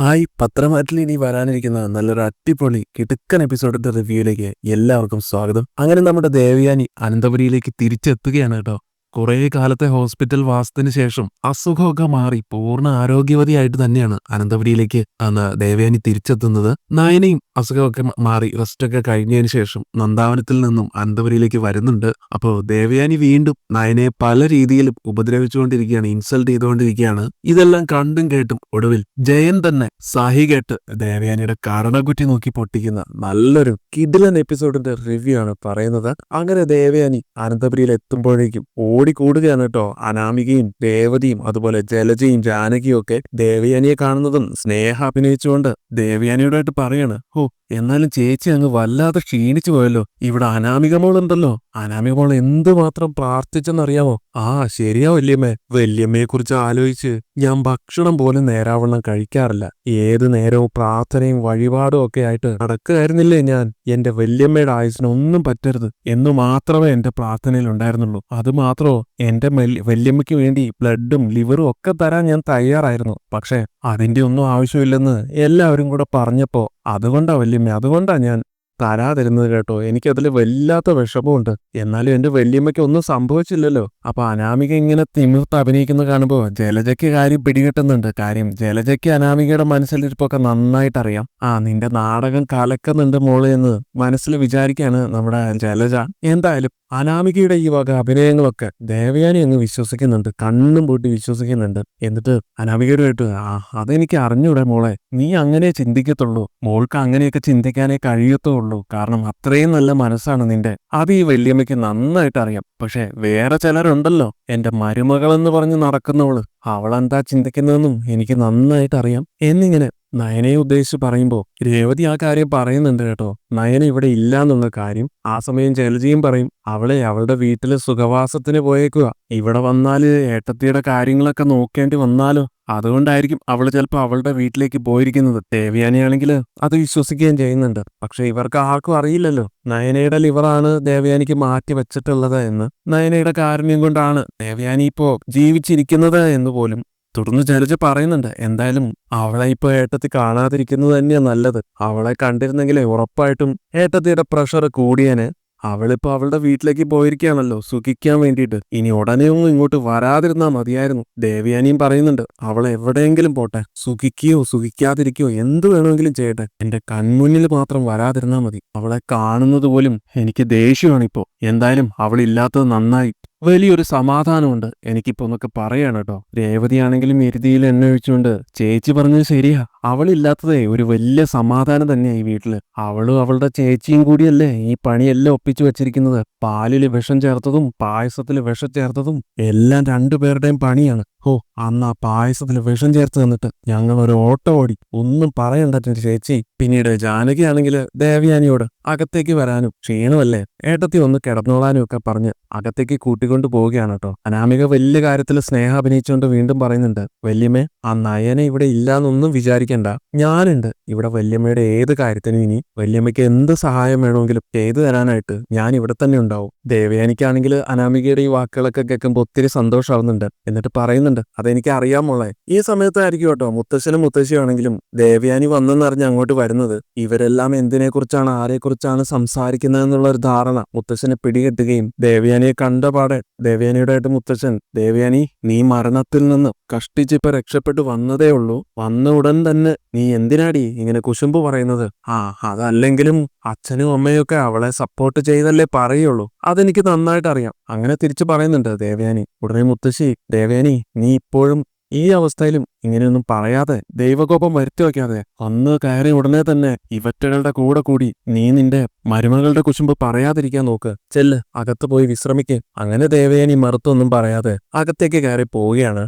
Hi പത്രമാറ്റിൽ ഇനി വരാനിരിക്കുന്ന നല്ലൊരു അടിപൊളി കിടുക്കൻ എപ്പിസോഡിന്റെ റിവ്യൂയിലേക്ക് എല്ലാവർക്കും സ്വാഗതം. അങ്ങനെ നമ്മുടെ ദേവയാനി അനന്തപുരിയിലേക്ക് തിരിച്ചെത്തുകയാണ് കേട്ടോ. കുറേ കാലത്തെ ഹോസ്പിറ്റൽ വാസത്തിന് ശേഷം അസുഖമൊക്കെ മാറി പൂർണ ആരോഗ്യവതിയായിട്ട് തന്നെയാണ് അനന്തപുരിയിലേക്ക് അന്ന് ദേവയാനി തിരിച്ചെത്തുന്നത്. നയനയും അസുഖമൊക്കെ മാറി റെസ്റ്റൊക്കെ കഴിഞ്ഞതിന് ശേഷം നന്ദാവനത്തിൽ നിന്നും അനന്തപുരിയിലേക്ക് വരുന്നുണ്ട്. അപ്പോൾ ദേവയാനി വീണ്ടും നയനയെ പല രീതിയിലും ഉപദ്രവിച്ചുകൊണ്ടിരിക്കുകയാണ് ഇൻസൾട്ട് ചെയ്തുകൊണ്ടിരിക്കുകയാണ്. ഇതെല്ലാം കണ്ടും കേട്ടും ഒടുവിൽ ജയൻ തന്നെ സാഹി കേട്ട് ദേവയാനിയുടെ കാരണക്കുറ്റി നോക്കി പൊട്ടിക്കുന്ന നല്ലൊരു കിഡിലൻ എപ്പിസോഡിന്റെ റിവ്യൂ ആണ് പറയുന്നത്. അങ്ങനെ ദേവയാനി അനന്തപുരിയിൽ എത്തുമ്പോഴേക്കും ഓടിക്കൂടുകയാണ് കേട്ടോ അനാമികയും രേവതിയും അതുപോലെ ജലജയും ജാനകിയും ഒക്കെ ദേവയാനിയെ കാണുന്നതും സ്നേഹ അഭിനയിച്ചുകൊണ്ട് ദേവയാനിയോടായിട്ട് പറയാണ് ഓ എന്നാലും ചേച്ചി അങ്ങ് വല്ലാതെ ക്ഷീണിച്ചു പോയല്ലോ. ഇവിടെ അനാമിക മോളുണ്ടല്ലോ. അനാമിക മോൾ എന്തുമാത്രം പ്രാർത്ഥിച്ചെന്നറിയാമോ? ആ ശരിയാ വല്യമ്മേ. വല്യമ്മയെ കുറിച്ച് ആലോചിച്ച് ഞാൻ ഭക്ഷണം പോലും നേരാവണ്ണം കഴിക്കാറില്ല. ഏത് നേരവും പ്രാർത്ഥനയും വഴിപാടും ഒക്കെ ആയിട്ട് നടക്കുകയായിരുന്നില്ലേ ഞാൻ? എന്റെ വല്യമ്മയുടെ ആയുസിന് ഒന്നും പറ്റരുത് എന്ന് മാത്രമേ എന്റെ പ്രാർത്ഥനയിൽ ഉണ്ടായിരുന്നുള്ളൂ. അത് മാത്രമോ എന്റെ വല്യമ്മയ്ക്ക് വേണ്ടി ബ്ലഡും ലിവറും ഒക്കെ തരാൻ ഞാൻ തയ്യാറായിരുന്നു. പക്ഷേ അതിന്റെ ഒന്നും ആവശ്യമില്ലെന്ന് എല്ലാവരും കൂടെ പറഞ്ഞപ്പോ അതുകൊണ്ടാ വല്യമ്മ അതുകൊണ്ടാ ഞാൻ തരാതിരുന്നത് കേട്ടോ. എനിക്കതിൽ വല്ലാത്ത വിഷമമുണ്ട്. എന്നാലും എന്റെ വല്യമ്മയ്ക്ക് ഒന്നും സംഭവിച്ചില്ലല്ലോ. അപ്പൊ അനാമിക ഇങ്ങനെ തിമിർത്ത് അഭിനയിക്കുന്ന കാണുമ്പോൾ ജലജയ്ക്ക് കാര്യം പിടികിട്ടുന്നുണ്ട്. കാര്യം ജലജയ്ക്ക് അനാമികയുടെ മനസ്സിലിരിപ്പൊക്കെ നന്നായിട്ട് അറിയാം ആ നിന്റെ നാടകം കലക്കുന്നുണ്ട് മോൾ എന്ന് മനസ്സിൽ വിചാരിക്കാണ് നമ്മുടെ ജലജ. എന്തായാലും അനാമികയുടെ ഈ വക അഭിനയങ്ങളൊക്കെ ദേവയാനി അങ്ങ് വിശ്വസിക്കുന്നുണ്ട് കണ്ണും പൂട്ടി വിശ്വസിക്കുന്നുണ്ട്. എന്നിട്ട് അനാമികയുമായിട്ട് ആ അതെനിക്ക് അറിഞ്ഞൂടെ മോളെ നീ അങ്ങനെ ചിന്തിക്കത്തുള്ളൂ. മോൾക്ക് അങ്ങനെയൊക്കെ ചിന്തിക്കാനേ കഴിയത്തുള്ളൂ. കാരണം അത്രയും നല്ല മനസ്സാണ് നിന്റെ. അത് ഈ വല്യമ്മയ്ക്ക് നന്നായിട്ട് അറിയാം. പക്ഷെ വേറെ ചിലരുണ്ടല്ലോ. എന്റെ മരുമകളെന്ന് പറഞ്ഞ് നടക്കുന്നവൾ. അവളെന്താ ചിന്തിക്കുന്നതെന്നും എനിക്ക് നന്നായിട്ട് അറിയാം. എന്നിങ്ങനെ നയനയെ ഉദ്ദേശിച്ച് പറയുമ്പോൾ രേവതി ആ കാര്യം പറയുന്നുണ്ട് കേട്ടോ. നയന ഇവിടെ ഇല്ല എന്നുള്ള കാര്യം ആ സമയം ജലജിയും പറയും. അവളെ അവളുടെ വീട്ടിലെ സുഖവാസത്തിന് പോയേക്കുക. ഇവിടെ വന്നാൽ ഏട്ടത്തിയുടെ കാര്യങ്ങളൊക്കെ നോക്കേണ്ടി വന്നാലോ? അതുകൊണ്ടായിരിക്കും അവൾ ചിലപ്പോൾ അവളുടെ വീട്ടിലേക്ക് പോയിരിക്കുന്നത്. ദേവയാനിയാണെങ്കിൽ അത് വിശ്വസിക്കുകയും ചെയ്യുന്നുണ്ട്. പക്ഷെ ഇവർക്ക് ആർക്കും അറിയില്ലല്ലോ. നയനയുടെ ലിവറാണ് ദേവയാനിക്ക് മാറ്റി വെച്ചിട്ടുള്ളത് എന്ന്. നയനയുടെ കാരുണ്യം കൊണ്ടാണ് ദേവയാനി ഇപ്പോ ജീവിച്ചിരിക്കുന്നത് എന്ന് പോലും തുടർന്ന് ജലജ പറയുന്നുണ്ട്. എന്തായാലും അവളെ ഇപ്പൊ ഏട്ടത്തി കാണാതിരിക്കുന്നത് തന്നെയാ നല്ലത്. അവളെ കണ്ടിരുന്നെങ്കിലേ ഉറപ്പായിട്ടും ഏട്ടത്തിയുടെ പ്രഷർ കൂടിയേനെ. അവളിപ്പോ അവളുടെ വീട്ടിലേക്ക് പോയിരിക്കുകയാണല്ലോ സുഖിക്കാൻ വേണ്ടിയിട്ട്. ഇനി ഉടനെ ഒന്നും ഇങ്ങോട്ട് വരാതിരുന്നാ മതിയായിരുന്നു. ദേവിയാനിയും പറയുന്നുണ്ട് അവൾ എവിടെയെങ്കിലും പോട്ടെ. സുഖിക്കുകയോ സുഖിക്കാതിരിക്കുകയോ എന്ത് വേണമെങ്കിലും ചെയ്യട്ടെ. എന്റെ കൺമുന്നിൽ മാത്രം വരാതിരുന്നാ മതി. അവളെ കാണുന്നത് പോലും എനിക്ക് ദേഷ്യമാണിപ്പോ എന്തായാലും അവളില്ലാത്തത് നന്നായി. വലിയൊരു സമാധാനമുണ്ട്. എനിക്കിപ്പോ എന്നൊക്കെ പറയാണ് കേട്ടോ രേവതിയാണെങ്കിലും എരുതിയിൽ എന്നെ ഒഴിച്ചുകൊണ്ട് ചേച്ചി പറഞ്ഞത് ശരിയാ. അവളില്ലാത്തതേ ഒരു വലിയ സമാധാനം തന്നെയാണ് ഈ വീട്ടിൽ അവളും അവളുടെ ചേച്ചിയും കൂടിയല്ലേ ഈ പണിയെല്ലാം ഒപ്പിച്ചു വെച്ചിരിക്കുന്നത്. പാലിൽ വിഷം ചേർത്തതും പായസത്തിൽ വിഷം ചേർത്തതും എല്ലാം രണ്ടുപേരുടെയും പണിയാണ്. ഓ അന്ന് ആ പായസത്തിൽ വിഷം ചേർത്ത് തന്നിട്ട് ഞങ്ങൾ ഒരു ഓട്ടോ ഓടി. ഒന്നും പറയണ്ട ചേച്ചി. പിന്നീട് ജാനകി ആണെങ്കിൽ ദേവയാനിയോട് അകത്തേക്ക് വരാനും ക്ഷീണമല്ലേ? ഏട്ടത്തി ഒന്ന് കിടന്നോളാനും ഒക്കെ പറഞ്ഞ് അകത്തേക്ക് കൂട്ടിക്കൊണ്ട് പോവുകയാണ് കേട്ടോ. അനാമിക വലിയ കാര്യത്തിൽ സ്നേഹം അഭിനയിച്ചുകൊണ്ട് വീണ്ടും പറയുന്നുണ്ട് വല്യമ്മേ ആ നയനെ ഇവിടെ ഇല്ലാന്നൊന്നും വിചാരിക്കണ്ട ഞാനുണ്ട്. ഇവിടെ വല്യമ്മയുടെ ഏത് കാര്യത്തിനും ഇനി വല്യമ്മയ്ക്ക് എന്ത് സഹായം വേണമെങ്കിലും ചെയ്തു തരാനായിട്ട് ഞാൻ ഇവിടെ തന്നെ ഉണ്ടാവും. ദേവയാനിക്കാണെങ്കിൽ അനാമികയുടെ ഈ വാക്കുകളൊക്കെ കേൾക്കുമ്പോൾ ഒത്തിരി സന്തോഷമാവുന്നുണ്ട് എന്നിട്ട് പറയുന്നുണ്ട് അതെനിക്ക് അറിയാമുള്ളേ ഈ സമയത്തായിരിക്കും കേട്ടോ മുത്തശ്ശനും മുത്തശ്ശിയാണെങ്കിലും ദേവയാനി വന്നെന്നറിഞ്ഞ് അങ്ങോട്ട് വരുന്നത്. ഇവരെല്ലാം എന്തിനെക്കുറിച്ചാണ് ആരെക്കുറിച്ചാണ് സംസാരിക്കുന്നത് എന്നുള്ള ഒരു ധാരണ മുത്തശ്ശനെ പിടികെട്ടുകയും ദേവയാനിയെ കണ്ടപാടെ ദേവയാനിയുടെ ആയിട്ട് മുത്തശ്ശൻ ദേവയാനി നീ മരണത്തിൽ നിന്ന് കഷ്ടിച്ചിപ്പോ രക്ഷപ്പെട്ടു വന്നതേ ഉള്ളൂ. വന്ന ഉടൻ തന്നെ നീ എന്തിനാടി ഇങ്ങനെ കുശുമ്പ് പറയുന്നത്? ആ അതല്ലെങ്കിലും അച്ഛനും അമ്മയൊക്കെ അവളെ സപ്പോർട്ട് ചെയ്തല്ലേ പറയുള്ളൂ. അതെനിക്ക് നന്നായിട്ട് അറിയാം. അങ്ങനെ തിരിച്ചു പറയുന്നുണ്ട് ദേവയാനി ഉടനെ മുത്തശ്ശി ദേവയാനി നീ ഇപ്പോഴും ഈ അവസ്ഥയിലും ഇങ്ങനെയൊന്നും പറയാതെ ദൈവകോപം വരുത്തി വയ്ക്കാതെ അന്ന് കയറി ഉടനെ തന്നെ ഇവറ്റകളുടെ കൂടെ കൂടി നീ നിന്റെ മരുമകളുടെ കുശുമ്പ് പറയാതിരിക്കാൻ നോക്ക്. ചെല്ല് അകത്ത് പോയി വിശ്രമിക്ക്. അങ്ങനെ ദേവയാനി മറുത്തൊന്നും പറയാതെ അകത്തേക്ക് കയറി പോവുകയാണ്.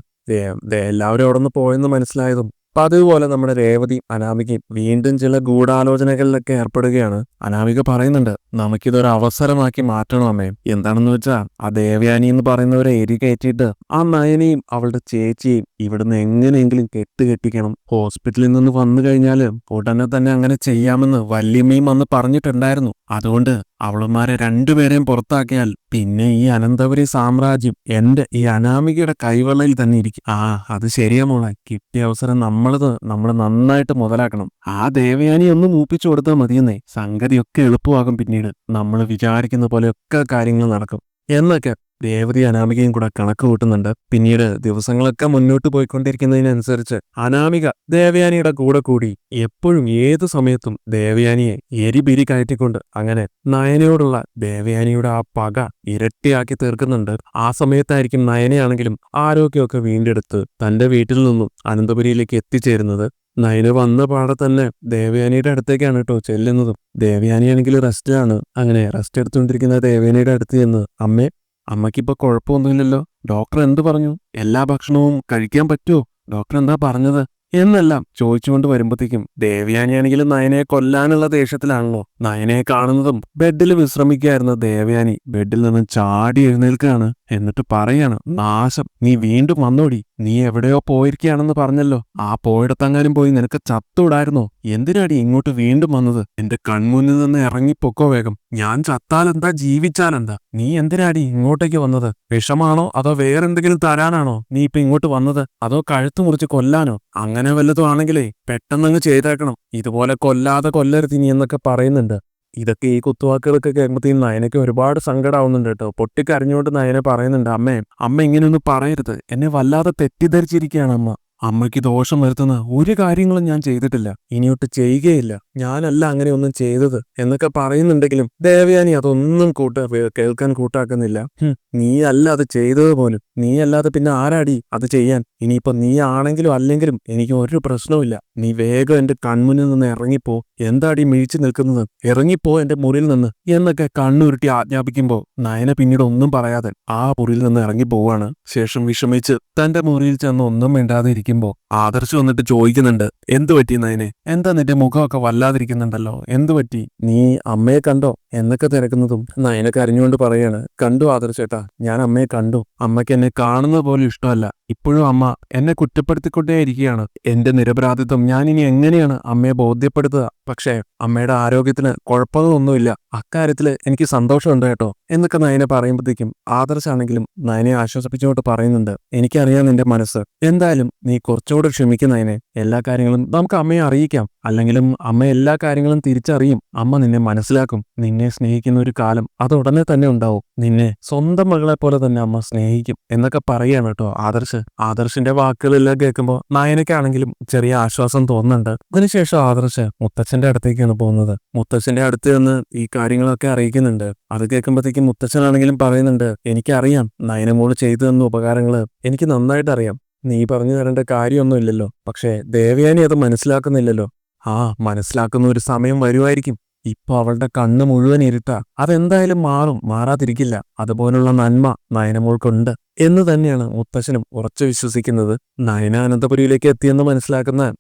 എല്ലാവരും അവിടെ നിന്ന് പോയെന്ന് മനസ്സിലായതും പതിവ് പോലെ നമ്മുടെ രേവതി അനാമികയും വീണ്ടും ചില ഗൂഢാലോചനകളിലൊക്കെ ഏർപ്പെടുകയാണ്. അനാമിക പറയുന്നുണ്ട് നമുക്കിതൊരു അവസരമാക്കി മാറ്റണം അമ്മയും എന്താണെന്ന് വെച്ചാൽ ആ ദേവയാനി എന്ന് പറയുന്നവരെ എരി കയറ്റിയിട്ട് ആ നയനെയും അവളുടെ ചേച്ചിയും ഇവിടുന്ന് എങ്ങനെയെങ്കിലും കെട്ടുകെട്ടിക്കണം ഹോസ്പിറ്റലിൽ നിന്ന് വന്നു കഴിഞ്ഞാൽ ഉടനെ തന്നെ അങ്ങനെ ചെയ്യാമെന്ന് വല്യമ്മയും അന്ന് പറഞ്ഞിട്ടുണ്ടായിരുന്നു. അതുകൊണ്ട് അവളുമാരെ രണ്ടുപേരെയും പുറത്താക്കിയാൽ പിന്നെ ഈ അനന്തപുരി സാമ്രാജ്യം എന്റെ ഈ അനാമികയുടെ കൈവെള്ളയിൽ തന്നെ ഇരിക്കും. ആ അത് ശരിയാ മോളെ. കിട്ടിയ അവസരം നമ്മളത് നമ്മൾ നന്നായിട്ട് മുതലാക്കണം. ആ ദേവയാനി ഒന്ന് മൂപ്പിച്ചു കൊടുത്താൽ മതിയെന്നേ. സംഗതിയൊക്കെ എളുപ്പമാകും പിന്നീട്. നമ്മൾ വിചാരിക്കുന്ന പോലെയൊക്കെ കാര്യങ്ങൾ നടക്കും. എന്നൊക്കെ ദേവതി അനാമികയും കൂടെ കണക്ക് കൂട്ടുന്നുണ്ട്. പിന്നീട് ദിവസങ്ങളൊക്കെ മുന്നോട്ട് പോയിക്കൊണ്ടിരിക്കുന്നതിനനുസരിച്ച് അനാമിക ദേവയാനിയുടെ കൂടെ കൂടി എപ്പോഴും ഏതു സമയത്തും ദേവയാനിയെ എരിപിരി കയറ്റിക്കൊണ്ട് അങ്ങനെ നയനയോടുള്ള ദേവയാനിയുടെ ആ പക ഇരട്ടിയാക്കി തീർക്കുന്നുണ്ട്. ആ സമയത്തായിരിക്കും നയനയാണെങ്കിലും ആരോഗ്യമൊക്കെ വീണ്ടെടുത്ത് തന്റെ വീട്ടിൽ നിന്നും അനന്തപുരിയിലേക്ക് എത്തിച്ചേരുന്നത്. നയന വന്ന പാടെ തന്നെ ദേവയാനിയുടെ അടുത്തേക്കാണ് കേട്ടോ ചെല്ലുന്നതും. ദേവയാനിയാണെങ്കിൽ റെസ്റ്റിലാണ് അങ്ങനെ റെസ്റ്റ് എടുത്തുകൊണ്ടിരിക്കുന്ന ദേവയാനിയുടെ അടുത്ത് ചെന്ന് അമ്മേ അമ്മയ്ക്കിപ്പോ കുഴപ്പമൊന്നുമില്ലല്ലോ ഡോക്ടർ എന്ത് പറഞ്ഞു? എല്ലാ ഭക്ഷണവും കഴിക്കാൻ പറ്റുമോ ഡോക്ടർ എന്താ പറഞ്ഞത്? എന്നെല്ലാം ചോദിച്ചുകൊണ്ട് വരുമ്പോഴത്തേക്കും ദേവയാനിയാണെങ്കിൽ നയനയെ കൊല്ലാനുള്ള ദേഷ്യത്തിലാണല്ലോ. നയനയെ കാണുന്നതും ബെഡിൽ വിശ്രമിക്കുകയായിരുന്ന ദേവയാനി ബെഡിൽ നിന്ന് ചാടി എഴുന്നേൽക്കുകയാണ്. എന്നിട്ട് പറയാണ് നാശം. നീ വീണ്ടും വന്നോടി. നീ എവിടെയോ പോയിരിക്കുകയാണെന്ന് പറഞ്ഞല്ലോ. ആ പോയിടത്തങ്ങാനും പോയി നിനക്ക് ചത്തുവിടായിരുന്നോ? എന്തിനാടി ഇങ്ങോട്ട് വീണ്ടും വന്നത്? എന്റെ കൺമുന്നിൽ നിന്ന് ഇറങ്ങിപ്പൊക്കോ വേഗം. ഞാൻ ചത്താലെന്താ ജീവിച്ചാലെന്താ? നീ എന്തിനാടി ഇങ്ങോട്ടേക്ക് വന്നത്? വിഷമാണോ അതോ വേറെന്തെങ്കിലും തരാനാണോ നീ ഇപ്പൊ ഇങ്ങോട്ട് വന്നത്? അതോ കഴുത്തു മുറിച്ച് കൊല്ലാനോ? അങ്ങനെ വല്ലതും ആണെങ്കിലേ പെട്ടെന്നങ്ങ് ചെയ്തേക്കണം. ഇതുപോലെ കൊല്ലാതെ കൊല്ലരുത് നീ എന്നൊക്കെ പറയുന്നുണ്ട്. ഇതൊക്കെ ഈ കുത്തുവാക്കുകളൊക്കെ കേൾക്കുമ്പോഴത്തേക്കും നയനയ്ക്ക് ഒരുപാട് സങ്കടമാവുന്നുണ്ട് കേട്ടോ. പൊട്ടിക്കരഞ്ഞുകൊണ്ട് നയനെ പറയുന്നുണ്ട് അമ്മേ അമ്മ ഇങ്ങനെയൊന്നും പറയരുത്. എന്നെ വല്ലാതെ തെറ്റിദ്ധരിച്ചിരിക്കുകയാണ് അമ്മ. അമ്മയ്ക്ക് ദോഷം വരുത്തുന്ന ഒരു കാര്യങ്ങളും ഞാൻ ചെയ്തിട്ടില്ല. ഇനിയൊട്ട് ചെയ്യുകയില്ല. ഞാനല്ല അങ്ങനെ ഒന്നും ചെയ്തത് എന്നൊക്കെ പറയുന്നുണ്ടെങ്കിലും ദേവയാനി അതൊന്നും കൂട്ട കേൾക്കാൻ കൂട്ടാക്കുന്നില്ല. നീ അല്ല അത് ചെയ്തത് പോലും. നീ അല്ലാതെ പിന്നെ ആരാടി അത് ചെയ്യാൻ? ഇനിയിപ്പോ നീ ആണെങ്കിലും അല്ലെങ്കിലും എനിക്ക് ഒരു പ്രശ്നവുമില്ല നീ വേഗം എന്റെ കൺമുന്നിൽ നിന്ന് ഇറങ്ങിപ്പോ. എന്താടി മിഴിച്ചു നിൽക്കുന്നത്? ഇറങ്ങിപ്പോ എന്റെ മുറിയിൽ നിന്ന് എന്നൊക്കെ കണ്ണുരുട്ടി ആജ്ഞാപിക്കുമ്പോ നയന പിന്നീട് ഒന്നും പറയാതെ ആ മുറിയിൽ നിന്ന് ഇറങ്ങി പോവാണ്. ശേഷം വിഷമിച്ച് തന്റെ മുറിയിൽ ചെന്ന് ഒന്നും മിണ്ടാതെ ഇരിക്കുമ്പോ ആദർശ് വന്നിട്ട് ചോദിക്കുന്നുണ്ട് എന്തു നയനെ? എന്താ നിന്റെ മുഖമൊക്കെ വല്ലാതിരിക്കുന്നുണ്ടല്ലോ? എന്തു പറ്റി? നീ അമ്മയെ കണ്ടോ? എന്നൊക്കെ തിരക്കുന്നതും നയനൊക്കെ അറിഞ്ഞുകൊണ്ട് പറയാണ് കണ്ടു ആദർശേട്ടാ ഞാൻ അമ്മയെ കണ്ടു. അമ്മയ്ക്ക് എന്നെ കാണുന്നത് പോലും ഇഷ്ടമല്ല. ഇപ്പോഴും അമ്മ എന്നെ കുറ്റപ്പെടുത്തിക്കൊണ്ടേയിരിക്കുകയാണ് എന്റെ നിരപരാധിത്വം ഞാൻ ഇനി എങ്ങനെയാണ് അമ്മയെ ബോധ്യപ്പെടുത്തുക? പക്ഷേ അമ്മയുടെ ആരോഗ്യത്തിന് കുഴപ്പമൊന്നുമില്ല. അക്കാര്യത്തിൽ എനിക്ക് സന്തോഷമുണ്ട് കേട്ടോ. എന്നൊക്കെ നയനെ പറയുമ്പോഴത്തേക്കും ആദർശാണെങ്കിലും നയനെ ആശ്വസിപ്പിച്ചുകൊണ്ട് പറയുന്നുണ്ട്. എനിക്കറിയാം നിന്റെ മനസ്സ്. എന്തായാലും നീ കുറച്ചുകൂടെ ക്ഷമിക്കുന്നതിനെ എല്ലാ കാര്യങ്ങളും നമുക്ക് അമ്മയെ അറിയിക്കാം. അല്ലെങ്കിലും അമ്മ എല്ലാ കാര്യങ്ങളും തിരിച്ചറിയും. അമ്മ നിന്നെ മനസ്സിലാക്കും. നിന്നെ സ്നേഹിക്കുന്ന ഒരു കാലം അത് ഉടനെ തന്നെ ഉണ്ടാവും. നിന്നെ സ്വന്തം മകളെ പോലെ തന്നെ അമ്മ സ്നേഹിക്കും എന്നൊക്കെ പറയാണ് കേട്ടോ ആദർശ്. ആദർശിന്റെ വാക്കുകളെല്ലാം കേൾക്കുമ്പോൾ നായനക്കാണെങ്കിലും ചെറിയ ആശ്വാസം തോന്നുന്നുണ്ട്. അതിനുശേഷം ആദർശ് മുത്തച്ഛന്റെ അടുത്തേക്കാണ് പോകുന്നത്. മുത്തച്ഛന്റെ അടുത്ത് നിന്ന് ഈ കാര്യങ്ങളൊക്കെ അറിയിക്കുന്നുണ്ട്. അത് കേൾക്കുമ്പോഴത്തേക്കും മുത്തച്ഛനാണെങ്കിലും പറയുന്നുണ്ട് എനിക്കറിയാം നയനമോൾ ചെയ്തു തന്ന ഉപകാരങ്ങൾ എനിക്ക് നന്നായിട്ട് അറിയാം. നീ പറഞ്ഞു തരേണ്ട കാര്യമൊന്നുമില്ലല്ലോ. പക്ഷേ ദേവയാനി അത് മനസ്സിലാക്കുന്നില്ലല്ലോ. ആ മനസ്സിലാക്കുന്ന ഒരു സമയം വരുമായിരിക്കും. ഇപ്പൊ അവളുടെ കണ്ണ് മുഴുവൻ ഇരുട്ട. അതെന്തായാലും മാറും. മാറാതിരിക്കില്ല. അതുപോലുള്ള നന്മ നയനമോൾക്കുണ്ട് എന്ന് തന്നെയാണ് മുത്തശ്ശനും ഉറച്ചു വിശ്വസിക്കുന്നത്. നയന അനന്തപുരിയിലേക്ക് എത്തിയെന്ന് മനസ്സിലാക്കുന്ന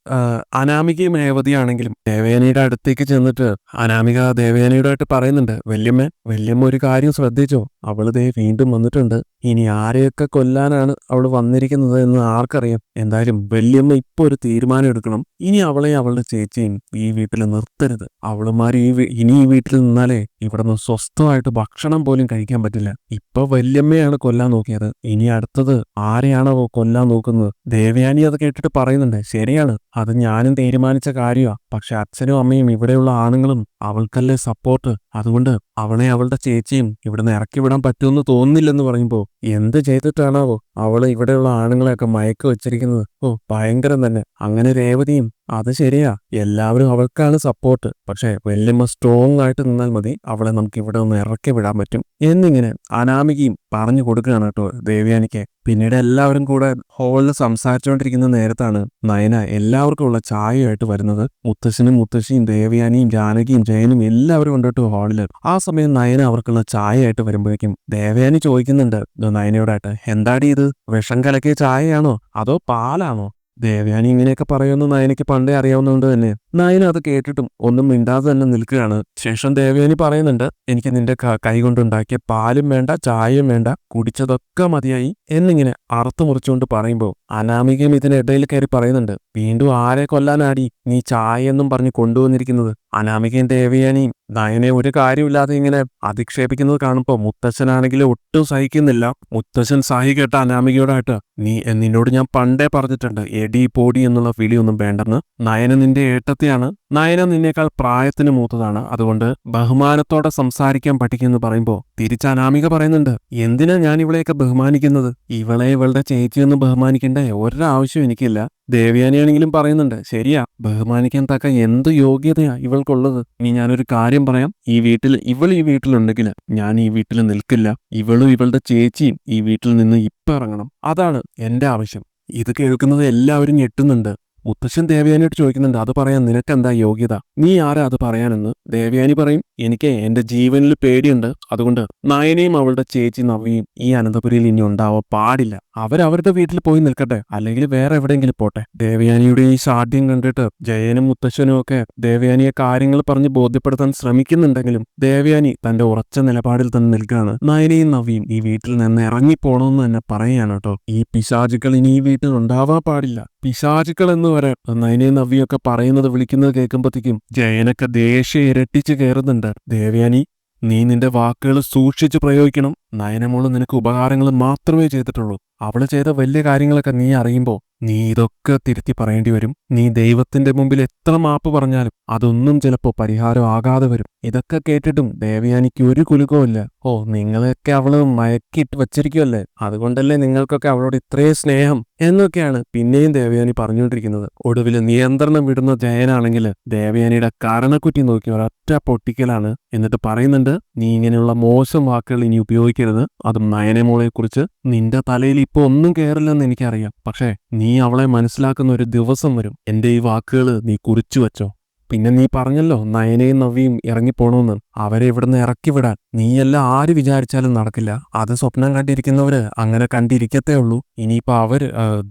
അനാമികയും രേവതിയാണെങ്കിലും ദേവയാനിയുടെ അടുത്തേക്ക് ചെന്നിട്ട് അനാമിക ദേവയാനിയോടായിട്ട് പറയുന്നുണ്ട് വല്യമ്മ വല്യമ്മ ഒരു കാര്യം ശ്രദ്ധിച്ചോ? അവൾ ദേ വീണ്ടും വന്നിട്ടുണ്ട്. ഇനി ആരെയൊക്കെ കൊല്ലാനാണ് അവൾ വന്നിരിക്കുന്നത് എന്ന് ആർക്കറിയാം? എന്തായാലും വല്യമ്മ ഇപ്പോൾ ഒരു തീരുമാനം എടുക്കണം. ഇനി അവളെ അവളുടെ ചേച്ചിയും ഈ വീട്ടിൽ നിർത്തരുത്. അവളുമാർ ഈ ഇനി ഈ വീട്ടിൽ നിന്നാലേ ഇവിടെ നിന്ന് സ്വസ്ഥമായിട്ട് ഭക്ഷണം പോലും കഴിക്കാൻ പറ്റില്ല. ഇപ്പൊ വല്യമ്മയാണ് കൊല്ലാൻ നോക്കിയത്. ഇനി അടുത്തത് ആരെയാണോ കൊല്ലാൻ നോക്കുന്നത്? ദേവയാനി അത് കേട്ടിട്ട് പറയുന്നുണ്ട്. ശരിയാണ് അത് ഞാനും തീരുമാനിച്ച കാര്യമാണ് പക്ഷെ അച്ഛനും അമ്മയും ഇവിടെയുള്ള ആണുങ്ങളും അവൾക്കല്ലേ സപ്പോർട്ട് അതുകൊണ്ട് അവളെ അവളുടെ ചേച്ചിയും ഇവിടുന്ന് ഇറക്കി വിടാൻ പറ്റുമെന്ന് തോന്നുന്നില്ലെന്ന് പറയുമ്പോ എന്ത് ചെയ്തിട്ടാണാവോ? അവൾ ഇവിടെയുള്ള ആണുങ്ങളെയൊക്കെ മയക്ക വെച്ചിരിക്കുന്നത്. ഓ ഭയങ്കരം തന്നെ. അങ്ങനെ രേവതിയും അത് ശരിയാ. എല്ലാവരും അവൾക്കാണ് സപ്പോർട്ട് പക്ഷേ വല്യമ്മ സ്ട്രോങ് ആയിട്ട് നിന്നാൽ മതി. അവളെ നമുക്ക് ഇവിടെ ഒന്ന് ഇറക്കി വിടാൻ പറ്റും. എന്നിങ്ങനെ അനാമികയും പറഞ്ഞു കൊടുക്കുകയാണ് കേട്ടോ ദേവ്യാനിക്ക്. പിന്നീട് എല്ലാവരും കൂടെ ഹോളിൽ സംസാരിച്ചുകൊണ്ടിരിക്കുന്ന നേരത്താണ് നയന എല്ലാവർക്കും ഉള്ള ചായയായിട്ട് വരുന്നത്. മുത്തശ്ശനും മുത്തശ്ശിയും ദേവയാനിയും ജാനകിയും ജയനും എല്ലാവരും ഉണ്ട് കേട്ടോ ഹാളിൽ ആ സമയം നയന അവർക്കുള്ള ചായയായിട്ട് വരുമ്പോഴേക്കും ദേവയാനി ചോദിക്കുന്നുണ്ട് നയനയോടായിട്ട് എന്താടി ഇത്? വിഷം കലക്കിയ ചായയാണോ? അതോ പാലാണോ? ദേവയാനി ഇങ്ങനെയൊക്കെ പറയുമെന്ന് നയനയ്ക്ക് പണ്ടേ അറിയാവുന്നതുകൊണ്ട് തന്നെ. നയന അത് കേട്ടിട്ടും ഒന്നും മിണ്ടാതെ തന്നെ നിൽക്കുകയാണ്. ശേഷം ദേവയാനി പറയുന്നുണ്ട് എനിക്ക് നിന്റെ ക- കൊണ്ടുണ്ടാക്കിയ പാലും വേണ്ട ചായയും വേണ്ട കുടിച്ചതൊക്കെ മതിയായി എന്നിങ്ങനെ അറുത്തു മുറിച്ചുകൊണ്ട് പറയുമ്പോൾ അനാമികയും ഇതിനിടയിൽ കയറി പറയുന്നുണ്ട് വീണ്ടും ആരെ കൊല്ലാനാടി? നീ ചായ എന്നും പറഞ്ഞ് കൊണ്ടുവന്നിരിക്കുന്നത്. അനാമികയും ദേവയാനിയും നയനെ ഒരു കാര്യമില്ലാതെ ഇങ്ങനെ അധിക്ഷേപിക്കുന്നത് കാണുമ്പോൾ മുത്തച്ഛനാണെങ്കിൽ ഒട്ടും സഹിക്കുന്നില്ല. മുത്തച്ഛൻ സഹിക്കട്ട കേട്ട അനാമികയോടായിട്ട് നീ നിന്നോട് ഞാൻ പണ്ടേ പറഞ്ഞിട്ടുണ്ട് എടി പോടി എന്നുള്ള വിളിയൊന്നും വേണ്ടെന്ന്. നയന നിന്റെ ഏട്ടത്തെയാണ് നയന നിന്നേക്കാൾ പ്രായത്തിന് മൂത്തതാണ്. അതുകൊണ്ട് ബഹുമാനത്തോടെ സംസാരിക്കാൻ പഠിക്കുമെന്ന് പറയുമ്പോൾ തിരിച്ച് അനാമിക പറയുന്നുണ്ട് എന്തിനാ ഞാൻ ഇവളെയൊക്കെ ബഹുമാനിക്കുന്നത്? ഇവളെ ഇവളുടെ ചേച്ചിയൊന്നും ബഹുമാനിക്കേണ്ട ഒരാവശ്യം എനിക്കില്ല. ദേവയാനിയാണെങ്കിലും പറയുന്നുണ്ട് ശരിയാ ബഹുമാനിക്കാൻ തക്ക എന്ത് യോഗ്യതയാ ഇവൾക്കുള്ളത്? ഇനി ഞാനൊരു കാര്യം പറയാം. ഈ വീട്ടിൽ ഇവൾ ഈ വീട്ടിലുണ്ടെങ്കിൽ ഞാൻ ഈ വീട്ടിൽ നിൽക്കില്ല. ഇവളും ഇവളുടെ ചേച്ചിയും ഈ വീട്ടിൽ നിന്ന് ഇപ്പം ഇറങ്ങണം അതാണ് എന്റെ ആവശ്യം. ഇത് കേൾക്കുന്നത് എല്ലാവരും ഞെട്ടുന്നുണ്ട്. മുത്തശ്ശൻ ദേവയാനിയോട് ചോദിക്കുന്നുണ്ട് അത് പറയാൻ നിനക്കെന്താ യോഗ്യത? നീ ആരാ അത് പറയാനെന്ന്? ദേവയാനി പറയും എനിക്ക് എന്റെ ജീവനിൽ പേടിയുണ്ട്. അതുകൊണ്ട് നയനയും അവളുടെ ചേച്ചി നവിയും ഈ അനന്തപുരിയിൽ ഇനി ഉണ്ടാവാൻ പാടില്ല. അവരവരുടെ വീട്ടിൽ പോയി നിൽക്കട്ടെ. അല്ലെങ്കിൽ വേറെ എവിടെയെങ്കിലും പോട്ടെ. ദേവയാനിയുടെ ഈ സാധ്യം കണ്ടിട്ട് ജയനും മുത്തശ്ശനും ഒക്കെ ദേവയാനിയെ കാര്യങ്ങൾ പറഞ്ഞ് ബോധ്യപ്പെടുത്താൻ ശ്രമിക്കുന്നുണ്ടെങ്കിലും ദേവയാനി തന്റെ ഉറച്ച നിലപാടിൽ തന്നെ നിൽക്കുകയാണ്. നയനയും നവിയും ഈ വീട്ടിൽ നിന്ന് ഇറങ്ങിപ്പോണമെന്ന് തന്നെ പറയുകയാണ് കേട്ടോ. ഈ പിശാചുക്കൾ ഇനി ഈ വീട്ടിൽ ഉണ്ടാവാൻ പാടില്ല. പിശാചുക്കൾ എന്ന് വരെ നയനയും നവിയൊക്കെ പറയുന്നത് വിളിക്കുന്നത് കേൾക്കുമ്പോഴത്തേക്കും ജയനൊക്കെ ദേഷ്യം ഇരട്ടിച്ച് കയറുന്നുണ്ട്. ദേവയാനി നീ നിന്റെ വാക്കുകൾ സൂക്ഷിച്ച് പ്രയോഗിക്കണം. നയനമോൾ നിനക്ക് ഉപകാരങ്ങൾ മാത്രമേ ചെയ്തിട്ടുള്ളൂ. അവൾ ചെയ്ത വലിയ കാര്യങ്ങളൊക്കെ നീ അറിയുമ്പോൾ നീ ഇതൊക്കെ തിരുത്തി പറയേണ്ടി വരും. നീ ദൈവത്തിന്റെ മുമ്പിൽ എത്ര മാപ്പ് പറഞ്ഞാലും അതൊന്നും ചിലപ്പോ പരിഹാരം ആകാതെ വരും. ഇതൊക്കെ കേട്ടിട്ടും ദേവയാനിക്ക് ഒരു കുലുക്കവുമില്ല ഓ നിങ്ങളെയൊക്കെ അവൾ മയക്കിട്ട് വച്ചിരിക്കുമല്ലേ അതുകൊണ്ടല്ലേ നിങ്ങൾക്കൊക്കെ അവളോട് ഇത്രയും സ്നേഹം? എന്നൊക്കെയാണ് പിന്നെയും ദേവയാനി പറഞ്ഞുകൊണ്ടിരിക്കുന്നത്. ഒടുവിൽ നിയന്ത്രണം വിടുന്ന ജയനാണെങ്കിൽ ദേവയാനിയുടെ കരണക്കുറ്റി നോക്കി ഒരൊറ്റ പൊട്ടിക്കലാണ് എന്നിട്ട് പറയുന്നുണ്ട് നീ ഇങ്ങനെയുള്ള മോശം വാക്കുകൾ ഇനി ഉപയോഗിക്കരുത്. അതും നയനമോളെ കുറിച്ച് നിന്റെ തലയിൽ ഇപ്പൊ ഒന്നും കയറില്ലെന്ന് എനിക്കറിയാം. പക്ഷേ നീ അവളെ മനസ്സിലാക്കുന്ന ഒരു ദിവസം വരും. എന്റെ ഈ വാക്കുകൾ നീ കുറിച്ചു വെച്ചോ പിന്നെ നീ പറഞ്ഞല്ലോ നയനയും നവിയും ഇറങ്ങിപ്പോണമെന്ന് അവരെ ഇവിടുന്ന് ഇറക്കി വിടാൻ. നീയെല്ലാം ആര് വിചാരിച്ചാലും നടക്കില്ല. അത് സ്വപ്നം കണ്ടിരിക്കുന്നവര് അങ്ങനെ കണ്ടിരിക്കത്തേ ഉള്ളൂ. ഇനിയിപ്പോ അവർ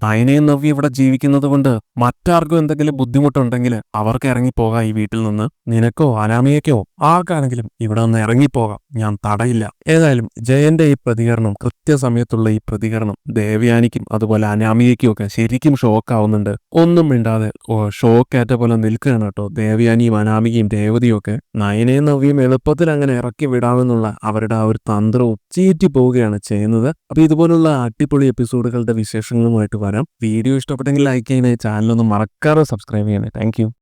നയനയും നവ്യ ഇവിടെ ജീവിക്കുന്നത് കൊണ്ട് മറ്റാർക്കും എന്തെങ്കിലും ബുദ്ധിമുട്ടുണ്ടെങ്കിൽ അവർക്ക് ഇറങ്ങിപ്പോകാം ഈ വീട്ടിൽ നിന്ന്. നിനക്കോ അനാമിയക്കോ ആർക്കാണെങ്കിലും ഇവിടെ നിന്ന് ഇറങ്ങിപ്പോകാം. ഞാൻ തടയില്ല. ഏതായാലും ജയന്റെ ഈ പ്രതികരണം കൃത്യസമയത്തുള്ള ഈ പ്രതികരണം ദേവയാനിക്കും അതുപോലെ അനാമികയ്ക്കും ഒക്കെ ശരിക്കും ഷോക്ക് ആവുന്നുണ്ട്. ഒന്നും മിണ്ടാതെ ഷോക്കേറ്റ പോലെ നിൽക്കുകയാണ് കേട്ടോ ദേവയാനിയും അനാമികയും ദേവതയും ഒക്കെ നയനയും നവ്യം എളുപ്പത്തിൽ അങ്ങനെ ഇറക്കി വിടാമെന്നുള്ള അവരുടെ ആ ഒരു തന്ത്രം ഒച്ചയേറ്റി പോവുകയാണ് ചെയ്യുന്നത്. അപ്പൊ ഇതുപോലുള്ള അടിപൊളി എപ്പിസോഡുകളുടെ വിശേഷങ്ങളുമായിട്ട് വരാം. വീഡിയോ ഇഷ്ടപ്പെട്ടെങ്കിൽ ലൈക്ക് ചെയ്യണേ ചാനലൊന്ന് മറക്കാതെ സബ്സ്ക്രൈബ് ചെയ്യണേ താങ്ക്